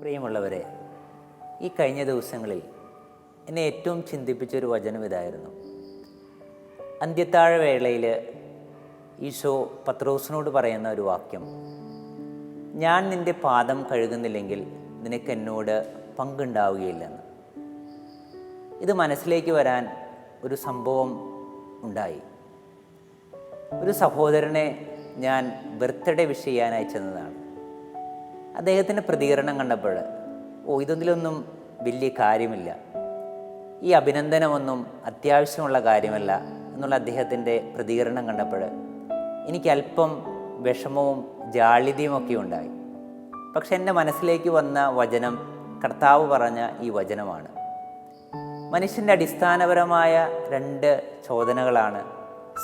പ്രിയമുള്ളവരെ ഈ കഴിഞ്ഞ ദിവസങ്ങളിൽ എന്നെ ഏറ്റവും ചിന്തിപ്പിച്ചൊരു വചനം ഇതായിരുന്നു. അന്ത്യത്താഴവേളയിൽ ഈശോ പത്രോസിനോട് പറയുന്ന ഒരു വാക്യം ഞാൻ നിന്റെ പാദം കഴുകുന്നില്ലെങ്കിൽ നിനക്ക് എന്നോട് പങ്കുണ്ടാവുകയില്ലെന്ന്. ഇത് മനസ്സിലേക്ക് വരാൻ ഒരു സംഭവം ഉണ്ടായി. ഒരു സഹോദരനെ ഞാൻ ബർത്ത്ഡേ വിഷ് ചെയ്യാനായി ചെന്നതാണ്. അദ്ദേഹത്തിന്റെ പ്രതികരണം കണ്ടപ്പോൾ ഓ ഇതൊന്നിലൊന്നും വലിയ കാര്യമില്ല. ഈ അഭിനന്ദനമൊന്നും അത്യാവശ്യമുള്ള കാര്യമല്ല എന്നുള്ള അദ്ദേഹത്തിന്റെ പ്രതികരണം കണ്ടപ്പോൾ എനിക്ക് അല്പം വിഷമവും ജാള്യതയും ഒക്കെ ഉണ്ടായി. പക്ഷെ എന്റെ മനസ്സിലേക്ക് വന്ന വചനം കർത്താവ് പറഞ്ഞ ഈ വചനമാണ്. മനുഷ്യന്റെ അടിസ്ഥാനപരമായ രണ്ട് ചോദനകളാണ്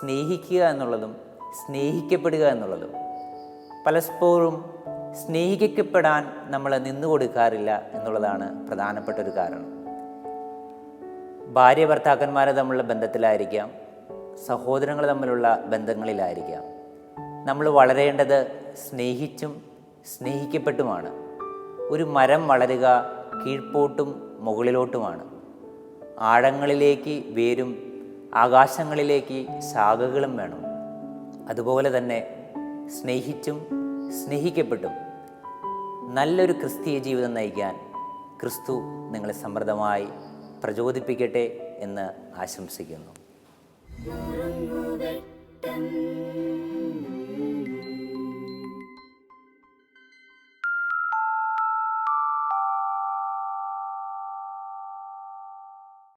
സ്നേഹിക്കുക എന്നുള്ളതും സ്നേഹിക്കപ്പെടുക എന്നുള്ളതും. പലപ്പോഴും സ്നേഹിക്കപ്പെടാൻ നമ്മൾ നിന്നു കൊടുക്കാറില്ല എന്നുള്ളതാണ് പ്രധാനപ്പെട്ട ഒരു കാരണം. ഭാര്യ ഭർത്താക്കന്മാർ തമ്മിലുള്ള ബന്ധത്തിലായിരിക്കാം സഹോദരങ്ങൾ തമ്മിലുള്ള ബന്ധങ്ങളിലായിരിക്കാം. നമ്മൾ വളരേണ്ടത് സ്നേഹിച്ചും സ്നേഹിക്കപ്പെട്ടുമാണ്. ഒരു മരം വളരുക കീഴ്പോട്ടും മുകളിലോട്ടുമാണ്. ആഴങ്ങളിലേക്ക് വേരും ആകാശങ്ങളിലേക്ക് ശാഖകളും വേണം. അതുപോലെ തന്നെ സ്നേഹിച്ചും സ്നേഹിക്കപ്പെട്ടും നല്ലൊരു ക്രിസ്തീയ ജീവിതം നയിക്കാൻ ക്രിസ്തു നിങ്ങളെ സമൃദ്ധമായി പ്രചോദിപ്പിക്കട്ടെ എന്ന് ആശംസിക്കുന്നു.